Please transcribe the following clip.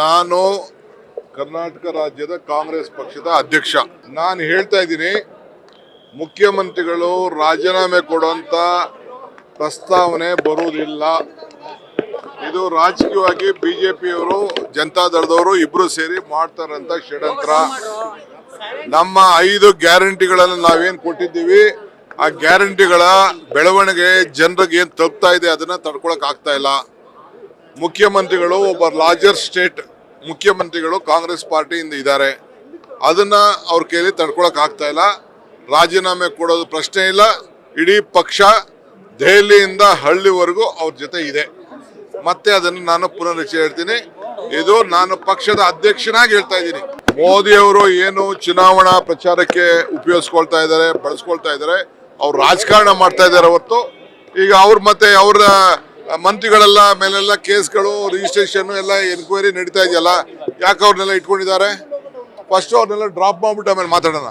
ನಾನು ಕರ್ನಾಟಕ ರಾಜ್ಯದ ಕಾಂಗ್ರೆಸ್ ಪಕ್ಷದ ಅಧ್ಯಕ್ಷ. ನಾನು ಹೇಳ್ತಾ ಇದ್ದೀನಿ, ಮುಖ್ಯಮಂತ್ರಿಗಳು ರಾಜೀನಾಮೆ ಕೊಡುವಂತ ಪ್ರಸ್ತಾವನೆ ಬರುವುದಿಲ್ಲ. ಇದು ರಾಜಕೀಯವಾಗಿ ಬಿಜೆಪಿಯವರು ಜನತಾದಳದವರು ಇಬ್ರು ಸೇರಿ ಮಾಡ್ತಾರಂತ ಷಡ್ಯಂತ್ರ. ನಮ್ಮ ಐದು ಗ್ಯಾರಂಟಿಗಳನ್ನು ನಾವೇನು ಕೊಟ್ಟಿದ್ದೀವಿ, ಆ ಗ್ಯಾರಂಟಿಗಳ ಬೆಳವಣಿಗೆ ಜನರಿಗೆ ಏನು ತಲುಪ್ತಾ ಇದೆ ಅದನ್ನ ತಡ್ಕೊಳಕ್ ಆಗ್ತಾ ಇಲ್ಲ. ಮುಖ್ಯಮಂತ್ರಿಗಳು, ಒಬ್ಬ ಲಾರ್ಜರ್ ಸ್ಟೇಟ್ ಮುಖ್ಯಮಂತ್ರಿಗಳು ಕಾಂಗ್ರೆಸ್ ಪಾರ್ಟಿಯಿಂದ ಇದ್ದಾರೆ. ಅದನ್ನ ಅವ್ರ ಕೈಯಲ್ಲಿ ತಡ್ಕೊಳಕ್ ಆಗ್ತಾ ಇಲ್ಲ. ರಾಜೀನಾಮೆ ಕೊಡೋದು ಪ್ರಶ್ನೆ ಇಲ್ಲ. ಇಡೀ ಪಕ್ಷ ದೆಹಲಿಯಿಂದ ಹಳ್ಳಿವರೆಗೂ ಅವ್ರ ಜೊತೆ ಇದೆ. ಮತ್ತೆ ಅದನ್ನು ನಾನು ಪುನರುಚ್ಚ ಹೇಳ್ತೀನಿ. ಇದು ನಾನು ಪಕ್ಷದ ಅಧ್ಯಕ್ಷನಾಗಿ ಹೇಳ್ತಾ ಇದ್ದೀನಿ. ಮೋದಿಯವರು ಏನು ಚುನಾವಣಾ ಪ್ರಚಾರಕ್ಕೆ ಉಪಯೋಗಿಸ್ಕೊಳ್ತಾ ಇದ್ದಾರೆ, ಬಳಸ್ಕೊಳ್ತಾ ಇದ್ದಾರೆ, ಅವ್ರು ರಾಜಕಾರಣ ಮಾಡ್ತಾ ಇದ್ದಾರೆ ಹೊರತು ಈಗ ಅವ್ರ ಮತ್ತೆ ಅವರ ಮಂತ್ರಿಗಳೆಲ್ಲ ಮೇಲೆಲ್ಲ ಕೇಸ್ಗಳು ರಿಜಿಸ್ಟ್ರೇಷನ್ ಎಲ್ಲ ಎನ್ಕ್ವೈರಿ ನಡೀತಾ ಇದೆಯಲ್ಲ, ಯಾಕೆ ಅವ್ರನ್ನೆಲ್ಲ ಇಟ್ಕೊಂಡಿದ್ದಾರೆ? ಫಸ್ಟ್ ಅವ್ರನ್ನೆಲ್ಲ ಡ್ರಾಪ್ ಮಾಡ್ಬಿಟ್ಟು ಆಮೇಲೆ ಮಾತಾಡೋಣ.